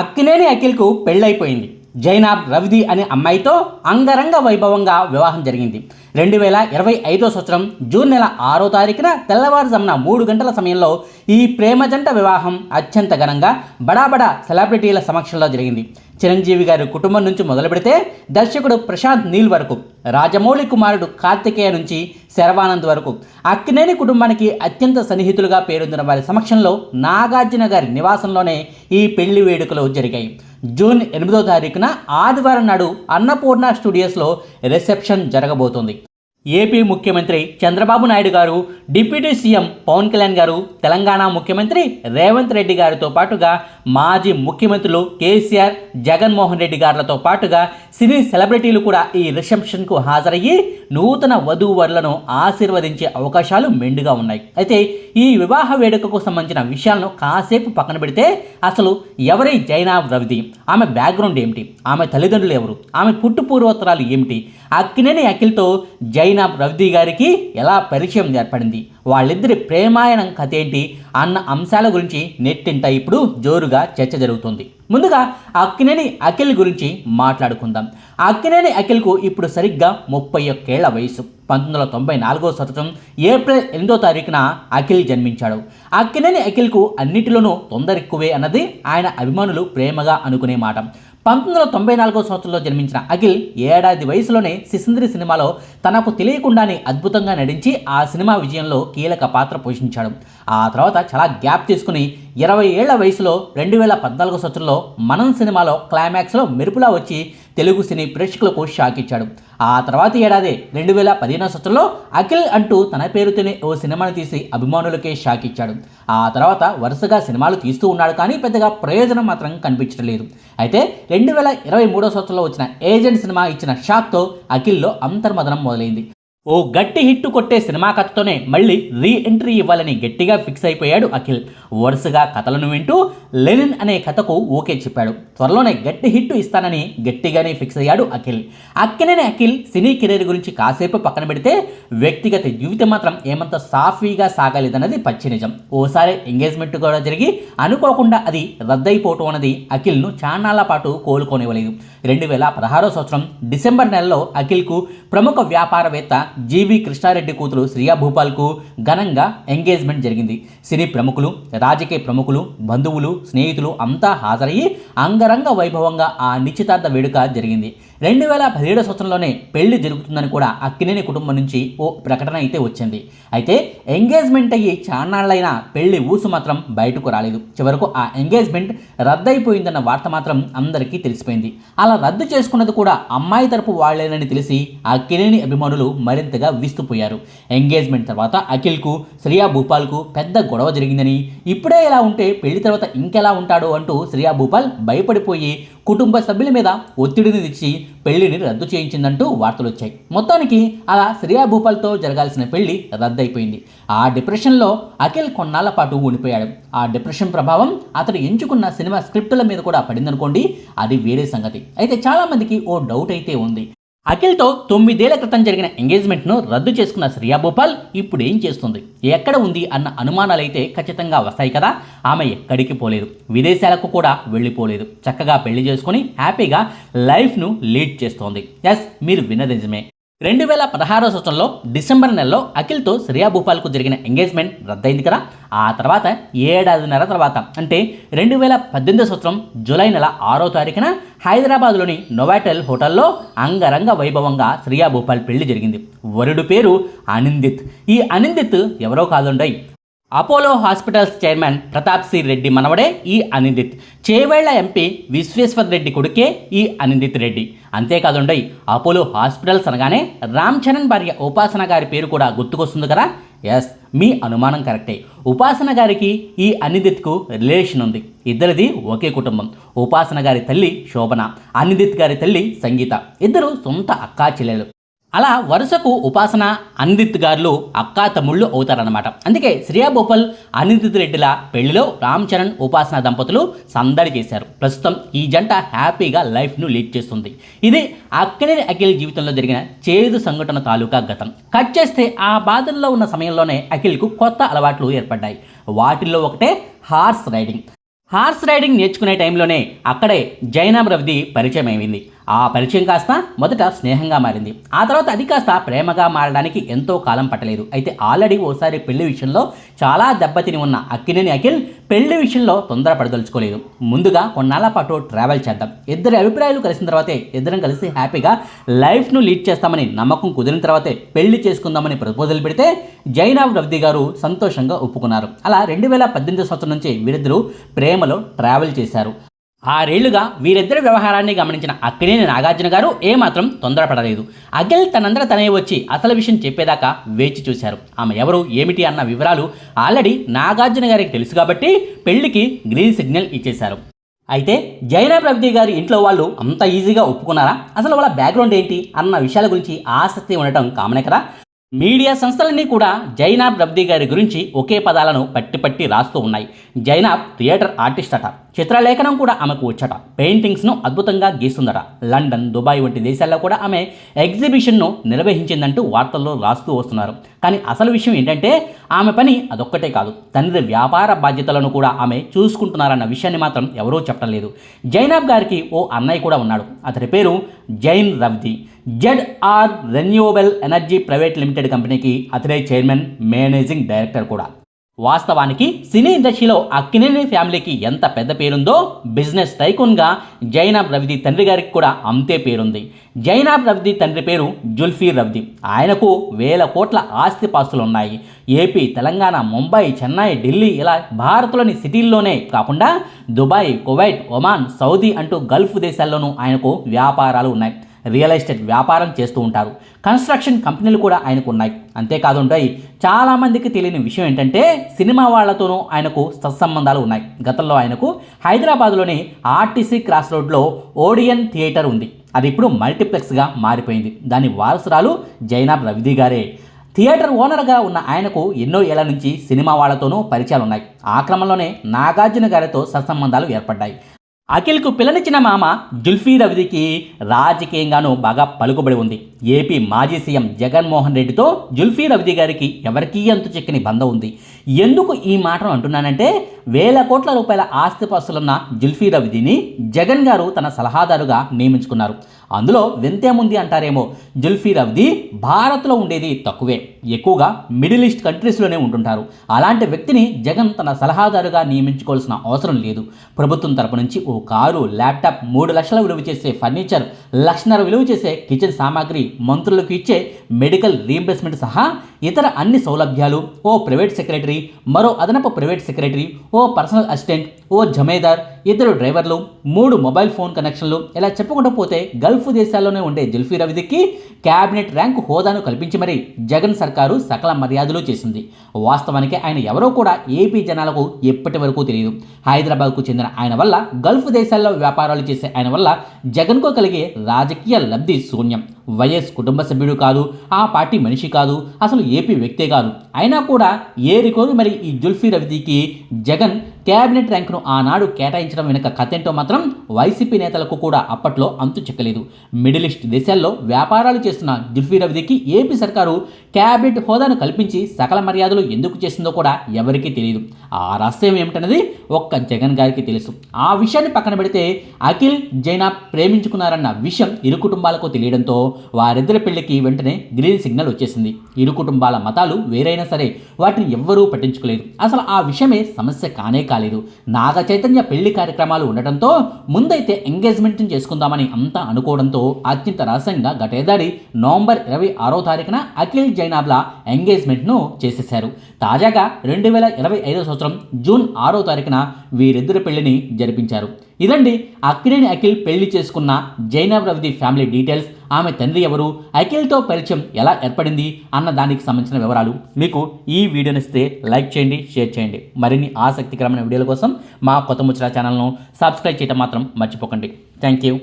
అక్కినేని అఖిల్కు పెళ్ళైపోయింది. జైనాబ్ రవిది అనే అమ్మాయితో అంగరంగ వైభవంగా వివాహం జరిగింది. రెండు వేల ఇరవై ఐదో సంవత్సరం జూన్ నెల ఆరో తారీఖున తెల్లవారుజామున మూడు గంటల సమయంలో ఈ ప్రేమ జంట వివాహం అత్యంత ఘనంగా బడాబడా సెలబ్రిటీల సమక్షంలో జరిగింది. చిరంజీవి గారి కుటుంబం నుంచి మొదలు పెడితే దర్శకుడు ప్రశాంత్ నీల్ వరకు రాజమౌళి కుమారుడు కార్తికేయ నుంచి శరవానంద్ వరకు. అక్కినేని కుటుంబానికి అత్యంత సన్నిహితులుగా పేరొందిన వారి సమక్షంలో నాగార్జున గారి నివాసంలోనే ఈ పెళ్ళి వేడుకలు జరిగాయి. జూన్ ఎనిమిదో తారీఖున ఆదివారం నాడు అన్నపూర్ణ స్టూడియోస్లో రిసెప్షన్ జరగబోతోంది. ఏపీ ముఖ్యమంత్రి చంద్రబాబు నాయుడు గారు డిప్యూటీ సీఎం పవన్ కళ్యాణ్ గారు తెలంగాణ ముఖ్యమంత్రి రేవంత్ రెడ్డి గారితో పాటుగా మాజీ ముఖ్యమంత్రులు కేసీఆర్ జగన్మోహన్ రెడ్డి గారులతో పాటుగా సినీ సెలబ్రిటీలు కూడా ఈ రిసెప్షన్కు హాజరయ్యి నూతన వధూవరులను ఆశీర్వదించే అవకాశాలు మెండుగా ఉన్నాయి. అయితే ఈ వివాహ వేడుకకు సంబంధించిన విషయాలను కాసేపు పక్కన పెడితే అసలు ఎవరి జైనా రవిది ఆమె బ్యాక్గ్రౌండ్ ఏమిటి? ఆమె తల్లిదండ్రులు ఎవరు? ఆమె పుట్టు పూర్వోత్తరాలు ఏమిటి? అక్కినేని అఖిల్తో అయిన రవిది గారికి ఎలా పరిచయం ఏర్పడింది? వాళ్ళిద్దరి ప్రేమాయణం కథ ఏంటి అన్న అంశాల గురించి నెట్టింట ఇప్పుడు జోరుగా చర్చ జరుగుతుంది. ముందుగా అక్కినేని అఖిల్ గురించి మాట్లాడుకుందాం. అక్కినేని అఖిల్కు ఇప్పుడు సరిగ్గా ముప్పై ఒక్కేళ్ళ వయసు పంతొమ్మిది వందల తొంభై నాలుగో సంవత్సరం ఏప్రిల్ ఎనిమిదో తారీఖున అఖిల్ జన్మించాడు. అక్కినేని అఖిల్కు అన్నిటిలోనూ తొందర ఎక్కువే అన్నది ఆయన అభిమానులు ప్రేమగా అనుకునే మాట. పంతొమ్మిది వందల తొంభై నాలుగో సంవత్సరంలో జన్మించిన అఖిల్ ఏడాది వయసులోనే సిసింద్రి సినిమాలో తనకు తెలియకుండానే అద్భుతంగా నటించి ఆ సినిమా విజయంలో కీలక పాత్ర పోషించాడు. ఆ తర్వాత చాలా గ్యాప్ తీసుకుని ఇరవై ఏళ్ళ వయసులో రెండు వేల పద్నాలుగో సంవత్సరంలో మనం సినిమాలో క్లైమాక్స్లో మెరుపులా వచ్చి తెలుగు సినీ ప్రేక్షకులకు షాక్ ఇచ్చాడు. ఆ తర్వాత ఏడాది రెండు వేల పదిహేనవ సంవత్సరంలో అఖిల్ అంటూ తన పేరుతోనే ఓ సినిమాను తీసి అభిమానులకే షాక్ ఇచ్చాడు. ఆ తర్వాత వరుసగా సినిమాలు తీస్తూ ఉన్నాడు కానీ పెద్దగా ప్రయోజనం మాత్రం కనిపించడం లేదు. అయితే రెండు వేల ఇరవై మూడో సంవత్సరంలో వచ్చిన ఏజెంట్ సినిమా ఇచ్చిన షాక్తో అఖిల్లో అంతర్మదనం మొదలైంది. ఓ గట్టి హిట్ కొట్టే సినిమా కథతోనే మళ్ళీ రీ ఎంట్రీ ఇవ్వాలని గట్టిగా ఫిక్స్ అయిపోయాడు అఖిల్. వరుసగా కథలను వింటూ లెనిన్ అనే కథకు ఓకే చెప్పాడు. త్వరలోనే గట్టి హిట్ ఇస్తానని గట్టిగానే ఫిక్స్ అయ్యాడు అఖిల్. అక్కినేని అఖిల్ సినీ కెరీర్ గురించి కాసేపు పక్కన పెడితే వ్యక్తిగత జీవితం మాత్రం ఏమంత సాఫీగా సాగలేదన్నది పచ్చి నిజం. ఓసారి ఎంగేజ్మెంట్ కూడా జరిగి అనుకోకుండా అది రద్దయిపోవటం అన్నది అఖిల్ను చాన్నాళ్ళ పాటు కోలుకోనివ్వలేదు. రెండు వేల పదహారో సంవత్సరం డిసెంబర్ నెలలో అఖిల్కు ప్రముఖ వ్యాపారవేత్త జీవి కృష్ణారెడ్డి కూతురు శ్రియా భూపాల్కు ఘనంగా ఎంగేజ్మెంట్ జరిగింది. సినీ ప్రముఖులు రాజకీయ ప్రముఖులు బంధువులు స్నేహితులు అంతా హాజరయ్యి అంగరంగ వైభవంగా ఆ నిశ్చితార్థ వేడుక జరిగింది. రెండు వేల పదిహేడు సంవత్సరంలోనే పెళ్ళి జరుగుతుందని కూడా అక్కినేని కుటుంబం నుంచి ఓ ప్రకటన అయితే వచ్చింది. అయితే ఎంగేజ్మెంట్ అయ్యి చాన్నాళ్ళైనా పెళ్ళి ఊసు మాత్రం బయటకు రాలేదు. చివరకు ఆ ఎంగేజ్మెంట్ రద్దయిపోయిందన్న వార్త మాత్రం అందరికీ తెలిసిపోయింది. అలా రద్దు చేసుకున్నది కూడా అమ్మాయి తరపు వాళ్ళేనని తెలిసి అక్కినేని అభిమానులు మరింతగా విస్తుపోయారు. ఎంగేజ్మెంట్ తర్వాత అఖిల్కు శ్రియా భూపాల్కు పెద్ద గొడవ జరిగిందని ఇప్పుడే ఇలా ఉంటే పెళ్ళి తర్వాత ఇంకెలా ఉంటాడు అంటూ శ్రియా భూపాల్ భయపడిపోయి కుటుంబ సభ్యుల మీద ఒత్తిడిని తెచ్చి పెళ్ళిని రద్దు చేయించిందంటూ వార్తలు వచ్చాయి. మొత్తానికి అలా శ్రేయా భూపాల్తో జరగాల్సిన పెళ్ళి రద్దయిపోయింది. ఆ డిప్రెషన్లో అఖిల్ కొన్నాళ్ళ పాటు ఉండిపోయాడు. ఆ డిప్రెషన్ ప్రభావం అతడు ఎంచుకున్న సినిమా స్క్రిప్టుల మీద కూడా పడిందనుకోండి అది వేరే సంగతి. అయితే చాలామందికి ఓ డౌట్ అయితే ఉంది. అఖిల్తో తొమ్మిదేళ్ళ క్రితం జరిగిన ఎంగేజ్మెంట్ను రద్దు చేసుకున్న శ్రియా భోపాల్ ఇప్పుడు ఏం చేస్తుంది? ఎక్కడ ఉంది అన్న అనుమానాలైతే ఖచ్చితంగా వస్తాయి కదా. ఆమె ఎక్కడికి పోలేదు. విదేశాలకు కూడా వెళ్ళిపోలేదు. చక్కగా పెళ్ళి చేసుకుని హ్యాపీగా లైఫ్ను లీడ్ చేస్తోంది. ఎస్ మీరు విన్నది నిజమే. రెండు వేల పదహారో సంవత్సరంలో డిసెంబర్ నెలలో అఖిల్తో శ్రియా భూపాల్కు జరిగిన ఎంగేజ్మెంట్ రద్దయింది కదా. ఆ తర్వాత ఏడాదిన్నర తర్వాత అంటే రెండు వేల పద్దెనిమిదో సంవత్సరం జూలై నెల ఆరో తారీఖున హైదరాబాద్లోని నొవాటెల్ హోటల్లో అంగరంగ వైభవంగా శ్రియా భూపాల్ పెళ్ళి జరిగింది. వరుడు పేరు అనిందిత్. ఈ అనిందిత్ ఎవరో కాదుండయి Apollo Hospitals chairman Pratap C Reddy మనవడే ఈ అనిందిత్. చేవేళ్ళ ఎంపీ విశ్వేశ్వర్ రెడ్డి కొడుకే ఈ అనిందిత్ రెడ్డి. అంతేకాదుండయి అపోలో హాస్పిటల్స్ అనగానే రామ్ చరణ్ భార్య ఉపాసన గారి పేరు కూడా గుర్తుకొస్తుంది కదా? ఎస్ మీ అనుమానం కరెక్టే. ఉపాసన గారికి ఈ అనిదిత్కు రిలేషన్ ఉంది. ఇద్దరిది ఒకే కుటుంబం. ఉపాసన గారి తల్లి శోభన అనిదిత్ గారి తల్లి సంగీత. ఇద్దరు సొంత అక్కా చెల్లెలు. అలా వరుసకు ఉపాసన అనిదిత్ గారులు అక్కా తమ్ముళ్ళు అవుతారన్నమాట. అందుకే శ్రియా భోపాల్ అనిదిత్ రెడ్డిల పెళ్ళిలో రామ్ చరణ్ ఉపాసన దంపతులు సందడి చేశారు. ప్రస్తుతం ఈ జంట హ్యాపీగా లైఫ్ను లీడ్ చేస్తుంది. ఇది అక్కినేని అఖిల్ జీవితంలో జరిగిన చేదు సంఘటన తాలూకా గతం. కట్ చేస్తే ఆ బాధల్లో ఉన్న సమయంలోనే అఖిల్కు కొత్త అలవాట్లు ఏర్పడ్డాయి. వాటిల్లో ఒకటే హార్స్ రైడింగ్. హార్స్ రైడింగ్ నేర్చుకునే టైంలోనే అక్కడే జైనాబ్ రవిది పరిచయం అయింది ఆ పరిచయం కాస్త మొదట స్నేహంగా మారింది. ఆ తర్వాత అది కాస్త ప్రేమగా మారడానికి ఎంతో కాలం పట్టలేదు. అయితే ఆల్రెడీ ఓసారి పెళ్ళి విషయంలో చాలా దెబ్బతిని ఉన్న అక్కినేని అఖిల్ పెళ్ళి విషయంలో తొందరపడదలుచుకోలేదు. ముందుగా కొన్నాళ్ళ పాటు ట్రావెల్ చేద్దాం. ఇద్దరి అభిప్రాయాలు కలిసిన తర్వాతే ఇద్దరం కలిసి హ్యాపీగా లైఫ్ను లీడ్ చేస్తామని నమ్మకం కుదిరిన తర్వాతే పెళ్ళి చేసుకుందామని ప్రపోజల్ పెడితే జైనాబ్ రవిది గారు సంతోషంగా ఒప్పుకున్నారు. అలా రెండు వేల పద్దెనిమిది సంవత్సరం నుంచి వీరిద్దరూ ప్రేమలో ట్రావెల్ చేశారు. ఆరేళ్ళుగా వీరిద్దరి వ్యవహారాన్ని గమనించిన అక్కినేని నాగార్జున గారు ఏమాత్రం తొందరపడలేదు. అఖిల్ తనందర తనే వచ్చి అసలు విషయం చెప్పేదాకా వేచి చూశారు. ఆమె ఎవరు ఏమిటి అన్న వివరాలు ఆల్రెడీ నాగార్జున గారికి తెలుసు కాబట్టి పెళ్ళికి గ్రీన్ సిగ్నల్ ఇచ్చేశారు. అయితే జైనాబ్ ప్రభుతి గారి ఇంట్లో వాళ్ళు అంత ఈజీగా ఒప్పుకున్నారా? అసలు వాళ్ళ బ్యాక్గ్రౌండ్ ఏంటి? అన్న విషయాల గురించి ఆసక్తి ఉండటం కామనే కదా? మీడియా సంస్థలన్నీ కూడా జైనాబ్ రబ్దీ గారి గురించి ఒకే పదాలను పట్టి పట్టి రాస్తూ ఉన్నాయి. జైనాబ్ థియేటర్ ఆర్టిస్ట్ అట. చిత్రలేఖనం కూడా ఆమెకు వచ్చట. పెయింటింగ్స్ను అద్భుతంగా గీస్తుందట. లండన్ దుబాయ్ వంటి దేశాల్లో కూడా ఆమె ఎగ్జిబిషన్ను నిర్వహించిందంటూ వార్తల్లో రాస్తూ వస్తున్నారు. కానీ అసలు విషయం ఏంటంటే ఆమె పని అదొక్కటే కాదు. తండ్రి వ్యాపార బాధ్యతలను కూడా ఆమె చూసుకుంటున్నారన్న విషయాన్ని మాత్రం ఎవరూ చెప్పడం లేదు. జైనాబ్ గారికి ఓ అన్నయ్య కూడా ఉన్నాడు. అతని పేరు Jain rabdi Z R renewable energy private limited కంపెనీకి అతడే చైర్మన్ మేనేజింగ్ డైరెక్టర్ కూడా. వాస్తవానికి సినీ ఇండస్ట్రీలో అక్కినేని ఫ్యామిలీకి ఎంత పెద్ద పేరుందో బిజినెస్ టైకూన్గా జైనాబ్ రవిది తండ్రి గారికి కూడా అంతే పేరుంది. జైనాబ్ రవిది తండ్రి పేరు జుల్ఫీ రవిది. ఆయనకు వేల కోట్ల ఆస్తిపాస్తులు ఉన్నాయి ఏపీ తెలంగాణ ముంబై చెన్నై ఢిల్లీ ఇలా భారత్లోని సిటీల్లోనే కాకుండా దుబాయ్ కువైట్ ఒమాన్ సౌదీ అంటూ గల్ఫ్ దేశాల్లోనూ ఆయనకు వ్యాపారాలు ఉన్నాయి. రియల్ ఎస్టేట్ వ్యాపారం చేస్తూ ఉంటారు. కన్స్ట్రక్షన్ కంపెనీలు కూడా ఆయనకు ఉన్నాయి. అంతేకాదు ఉంటాయి. చాలామందికి తెలియని విషయం ఏంటంటే సినిమా వాళ్ళతోనూ ఆయనకు సత్సంబంధాలు ఉన్నాయి. గతంలో ఆయనకు హైదరాబాద్లోని ఆర్టీసీ క్రాస్ రోడ్లో ఓడియన్ థియేటర్ ఉంది. అది ఇప్పుడు మల్టీప్లెక్స్గా మారిపోయింది. దాని వారసురాలు జైనాబ్ రవిది గారే. థియేటర్ ఓనర్గా ఉన్న ఆయనకు ఎన్నో ఏళ్ళ నుంచి సినిమా వాళ్ళతోనూ పరిచయాలు ఉన్నాయి ఆ క్రమంలోనే నాగార్జున గారితో సత్సంబంధాలు ఏర్పడ్డాయి. అఖిల్కు పిల్లనిచ్చిన మామ జుల్ఫీ రవిదికి రాజకీయంగానూ బాగా పలుకుబడి ఉంది. ఏపీ మాజీ సీఎం జగన్మోహన్ రెడ్డితో జుల్ఫీ రవిది గారికి ఎవరికీ అంతు చిక్కని బంధం ఉంది. ఎందుకు ఈ మాటను అంటున్నానంటే వేల కోట్ల రూపాయల ఆస్తిపాస్తులున్న జుల్ఫీ రవిదిని జగన్ గారు తన సలహాదారుగా నియమించుకున్నారు. అందులో వింతేముంది అంటారేమో జుల్ఫీ రవిది భారత్లో ఉండేది తక్కువే. ఎక్కువగా మిడిల్ ఈస్ట్ కంట్రీస్లోనే ఉంటుంటారు. అలాంటి వ్యక్తిని జగన్ తన సలహాదారుగా నియమించుకోవాల్సిన అవసరం లేదు. ప్రభుత్వం తరపు నుంచి ఓ కారు ల్యాప్టాప్ మూడు లక్షల విలువ చేసే ఫర్నిచర్ లక్షన్నర విలువ చేసే కిచెన్ సామాగ్రి మంత్రులకు ఇచ్చే మెడికల్ రీఎంబర్స్మెంట్ సహా ఇతర అన్ని సౌలభ్యాలు ఓ ప్రైవేట్ సెక్రటరీ మరో అదనపు ప్రైవేట్ సెక్రటరీ ఓ పర్సనల్ అసిస్టెంట్ ఓ జమేదార్ ఇద్దరు డ్రైవర్లు మూడు మొబైల్ ఫోన్ కనెక్షన్లు ఇలా చెప్పుకుంటూ పోతే గల్ఫ్ దేశాల్లోనే ఉండే జుల్ఫీ రవిదికి క్యాబినెట్ ర్యాంకు హోదాను కల్పించి మరీ జగన్ సర్కారు సకల మర్యాదలు చేసింది. వాస్తవానికి ఆయన ఎవరో కూడా ఏపీ జనాలకు ఎప్పటి వరకు తెలియదు. హైదరాబాద్కు చెందిన ఆయన వల్ల గల్ఫ్ దేశాల్లో వ్యాపారాలు చేసే ఆయన వల్ల జగన్కు కలిగే రాజకీయ లబ్ధి శూన్యం. వైఎస్ కుటుంబ సభ్యుడు కాదు ఆ పార్టీ మనిషి కాదు అసలు ఏపీ వ్యక్తే కాదు. అయినా కూడా ఏరికోరు మరి ఈ జుల్ఫీ రవిదికి జగన్ క్యాబినెట్ ర్యాంకును ఆనాడు కేటాయించడం వెనుక కథేంటో మాత్రం వైసీపీ నేతలకు కూడా అప్పట్లో అంతు చెక్కలేదు. మిడిల్ ఈస్ట్ దేశాల్లో వ్యాపారాలు చేస్తున్న జుల్ఫీ రవిదికి ఏపీ సర్కారు క్యాబినెట్ హోదాను కల్పించి సకల మర్యాదలు ఎందుకు చేసిందో కూడా ఎవరికీ తెలియదు. ఆ రహస్యం ఏమిటన్నది ఒక్క జగన్ గారికి తెలుసు. ఆ విషయాన్ని పక్కన పెడితే అఖిల్ జైనా ప్రేమించుకున్నారన్న విషయం ఇరు కుటుంబాలకు తెలియడంతో వారిద్దరి పెళ్ళికి వెంటనే గ్రీన్ సిగ్నల్ వచ్చేసింది. ఇరు కుటుంబాల మతాలు వేరైనా సరే వాటిని ఎవ్వరూ పట్టించుకోలేదు. అసలు ఆ విషయమే సమస్య కానే కాదు. కాలేదు. నాగ చైతన్య పెళ్ళి కార్యక్రమాలు ఉండటంతో ముందైతే ఎంగేజ్మెంట్ చేసుకుందామని అంతా అనుకోవడంతో అత్యంత రహస్యంగా గటేదాడి నవంబర్ ఇరవై ఆరో తారీఖున అఖిల్ జైనాబ్లా ఎంగేజ్మెంట్ను చేసేశారు. తాజాగా రెండు వేల ఇరవై ఐదో సంవత్సరం జూన్ ఆరో తారీఖున వీరిద్దరి పెళ్ళిని జరిపించారు. ఇదండి అక్కినేని అఖిల్ పెళ్ళి చేసుకున్న జైనబ్ రవిది ఫ్యామిలీ డీటెయిల్స్. ఆమె తండ్రి ఎవరు? అఖిల్తో పరిచయం ఎలా ఏర్పడింది? అన్న దానికి సంబంధించిన వివరాలు మీకు ఈ వీడియోని ఇస్తే లైక్ చేయండి షేర్ చేయండి. మరిన్ని ఆసక్తికరమైన వీడియోల కోసం మా కొత్త ముచ్చరా ఛానల్ను సబ్స్క్రైబ్ చేయడం మాత్రం మర్చిపోకండి. Thank you.